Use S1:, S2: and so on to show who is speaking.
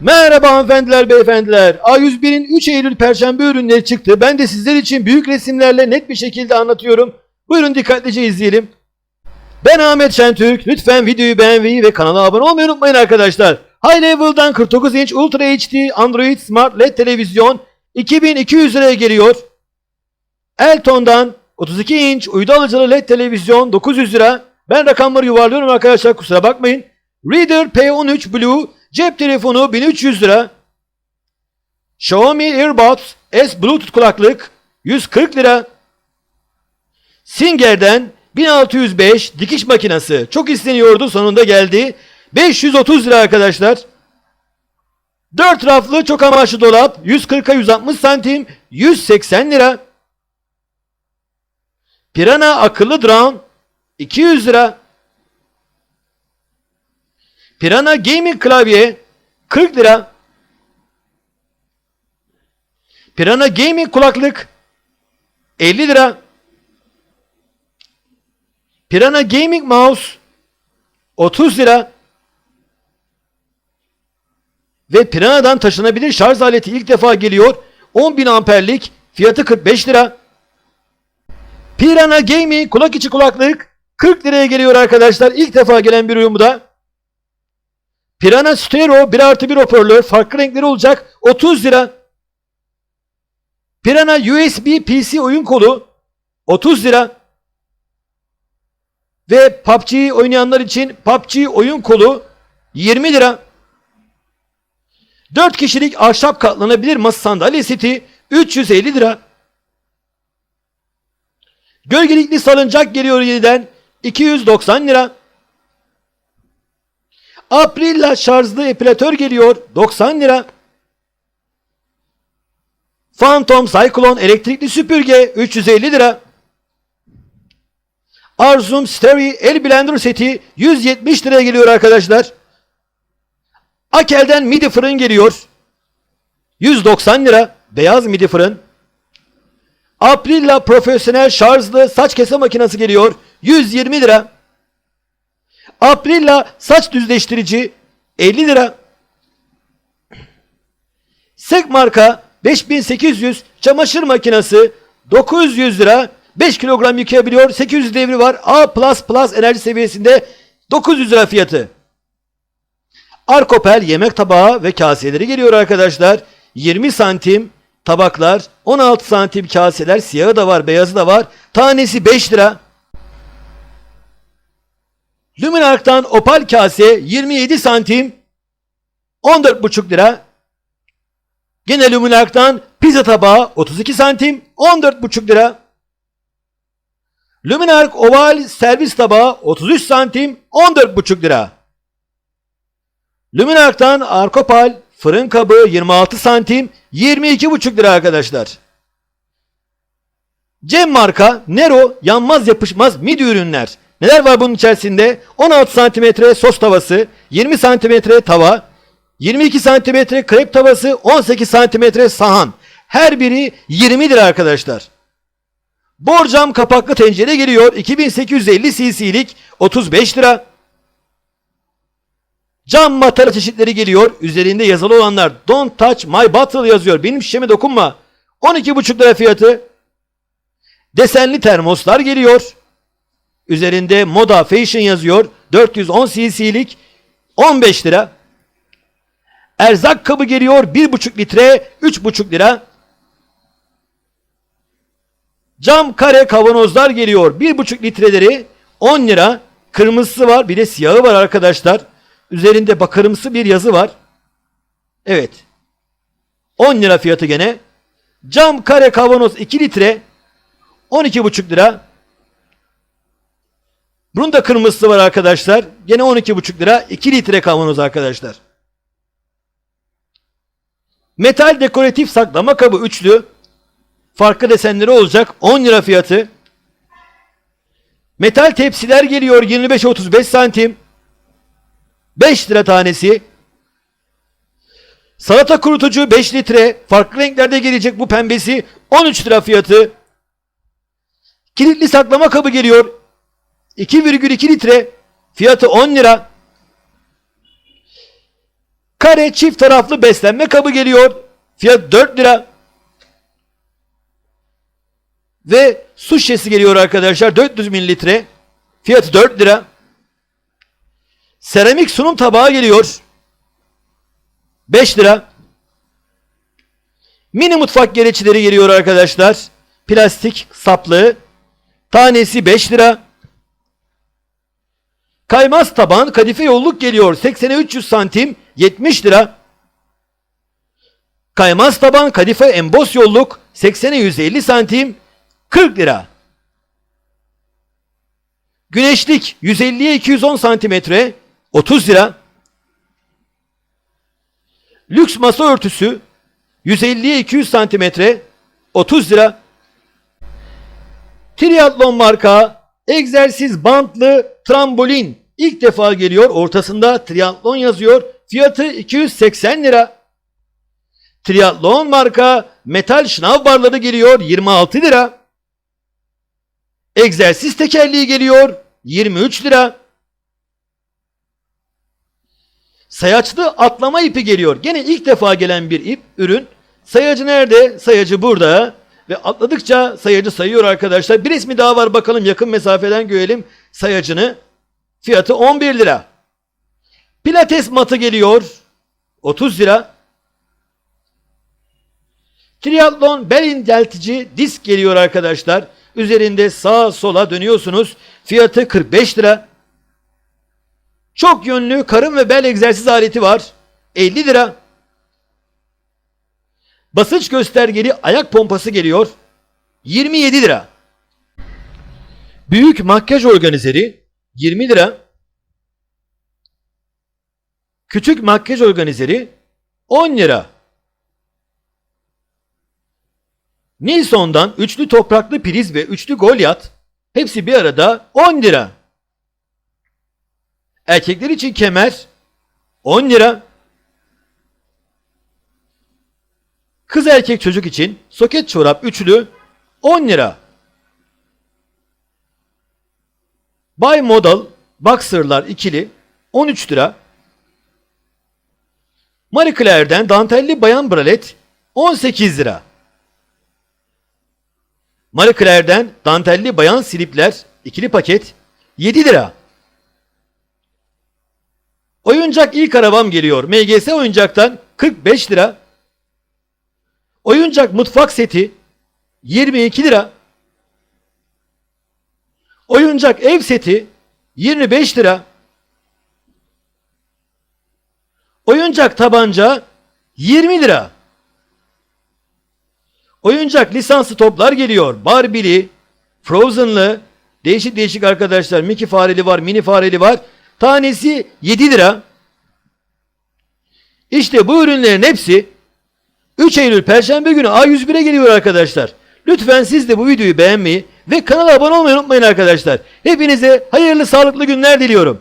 S1: Merhaba hanımefendiler, beyefendiler. A101'in 3 Eylül Perşembe ürünleri çıktı. Ben de sizler için büyük resimlerle net bir şekilde anlatıyorum. Buyurun dikkatlice izleyelim. Ben Ahmet Şentürk. Lütfen videoyu beğenmeyi ve kanala abone olmayı unutmayın arkadaşlar. High Level'dan 49 inç Ultra HD Android Smart LED televizyon 2200 liraya geliyor. Elton'dan 32 inç uydu alıcılı LED televizyon 900 lira. Ben rakamları yuvarlıyorum arkadaşlar kusura bakmayın. Reader P13 Blue cep telefonu 1300 lira. Xiaomi AirBots S Bluetooth kulaklık 140 lira. Singer'den 1605 dikiş makinesi çok isteniyordu sonunda geldi. 530 lira arkadaşlar. 4 raflı çok amaçlı dolap 140'a 160 santim 180 lira. Pirana akıllı drone 200 lira. Pirana Gaming klavye 40 lira. Pirana Gaming kulaklık 50 lira. Pirana Gaming mouse 30 lira. Ve Pirana'dan taşınabilir şarj aleti ilk defa geliyor. 10.000 amperlik fiyatı 45 lira. Pirana Gaming kulak içi kulaklık 40 liraya geliyor arkadaşlar. İlk defa gelen bir bu da. Pirana Stereo 1 artı 1 hoparlör farklı renkleri olacak 30 lira. Pirana USB PC oyun kolu 30 lira. Ve PUBG oynayanlar için PUBG oyun kolu 20 lira. 4 kişilik ahşap katlanabilir masa sandalye seti 350 lira. Gölgelikli salıncak geliyor yeniden 290 lira. Aprilla şarjlı epilatör geliyor 90 lira. Phantom Cyclone elektrikli süpürge 350 lira. Arzum Stereo el blender seti 170 liraya geliyor arkadaşlar. Akel'den midi fırın geliyor. 190 lira beyaz midi fırın. Aprilla profesyonel şarjlı saç kese makinesi geliyor. 120 lira. Aprilla saç düzleştirici 50 lira. Sek marka 5800 çamaşır makinesi 900 lira. 5 kilogram yıkayabiliyor. 800 devri var. A++ enerji seviyesinde 900 lira fiyatı. Arkopel yemek tabağı ve kaseleri geliyor arkadaşlar. 20 santim tabaklar, 16 santim kaseler, siyahı da var, beyazı da var. Tanesi 5 lira. Luminark'tan opal kase 27 santim 14,5 lira. Gene Luminark'tan pizza tabağı 32 santim 14,5 lira. Luminark oval servis tabağı 33 santim 14,5 lira. Luminark'tan Arkopal fırın kabı 26 santim 22,5 lira arkadaşlar. Cem marka Nero yanmaz yapışmaz midi ürünler. Neler var bunun içerisinde? 16 santimetre sos tavası, 20 santimetre tava, 22 santimetre krep tavası, 18 santimetre sahan. Her biri 20 lira arkadaşlar. Borcam kapaklı tencere geliyor 2850 cc'lik 35 lira. Cam matara çeşitleri geliyor. Üzerinde yazılı olanlar Don't touch my bottle yazıyor. Benim şişeme dokunma. 12,5 lira fiyatı. Desenli termoslar geliyor. Üzerinde Moda Fashion yazıyor. 410 cc'lik 15 lira. Erzak kabı geliyor 1,5 litre 3,5 lira. Cam kare kavanozlar geliyor 1,5 litreleri 10 lira. Kırmızısı var bir de siyahı var arkadaşlar. Üzerinde bakırımsı bir yazı var. Evet. 10 lira fiyatı gene. Cam kare kavanoz 2 litre 12,5 lira. Bunun da kırmızısı var arkadaşlar. Gene 12,5 lira. 2 litre kavanoz arkadaşlar. Metal dekoratif saklama kabı üçlü. Farklı desenleri olacak. 10 lira fiyatı. Metal tepsiler geliyor 25-35 santim. 5 lira tanesi. Salata kurutucu 5 litre. Farklı renklerde gelecek bu pembesi. 13 lira fiyatı. Kilitli saklama kabı geliyor. 2,2 litre. Fiyatı 10 lira. Kare çift taraflı beslenme kabı geliyor. Fiyat 4 lira. Ve su şişesi geliyor arkadaşlar 400 mililitre. Fiyatı 4 lira. Seramik sunum tabağı geliyor. 5 lira. Mini mutfak gereçleri geliyor arkadaşlar. Plastik saplı. Tanesi 5 lira. Kaymaz taban kadife yolluk geliyor. 80'e 300 santim 70 lira. Kaymaz taban kadife embos yolluk 80'e 150 santim 40 lira. Güneşlik 150'ye 210 santimetre 30 lira. Lüks masa örtüsü 150'ye 200 santimetre 30 lira. Triathlon marka egzersiz bantlı trambolin ilk defa geliyor. Ortasında triathlon yazıyor. Fiyatı 280 lira. Triathlon marka metal şınav barları geliyor 26 lira. Egzersiz tekerleği geliyor 23 lira. Sayaçlı atlama ipi geliyor. Gene ilk defa gelen bir ip, ürün. Sayacı nerede? Sayacı burada. Ve atladıkça sayacı sayıyor arkadaşlar. Bir ismi daha var bakalım yakın mesafeden görelim sayacını. Fiyatı 11 lira. Pilates matı geliyor. 30 lira. Triathlon bel inceltici disk geliyor arkadaşlar. Üzerinde sağa sola dönüyorsunuz. Fiyatı 45 lira. Çok yönlü karın ve bel egzersiz aleti var. 50 lira. Basınç göstergeli ayak pompası geliyor. 27 lira. Büyük makyaj organizeri 20 lira. Küçük makyaj organizeri 10 lira. Nilsson'dan üçlü topraklı priz ve üçlü Goliath hepsi bir arada 10 lira. Erkekler için kemer 10 lira. Kız erkek çocuk için soket çorap üçlü 10 lira. Bay Model Boxer'lar ikili 13 lira. Marie Claire'den dantelli bayan bralet 18 lira. Marie Claire'den dantelli bayan slipler ikili paket 7 lira. Oyuncak ilk arabam geliyor. MGS oyuncaktan 45 lira. Oyuncak mutfak seti 22 lira. Oyuncak ev seti 25 lira. Oyuncak tabanca 20 lira. Oyuncak lisanslı toplar geliyor. Barbie'li, Frozen'lı, değişik değişik arkadaşlar. Mickey fareli var, mini fareli var. Tanesi 7 lira. İşte bu ürünlerin hepsi 3 Eylül Perşembe günü A101'e geliyor arkadaşlar. Lütfen siz de bu videoyu beğenmeyi ve kanala abone olmayı unutmayın arkadaşlar. Hepinize hayırlı sağlıklı günler diliyorum.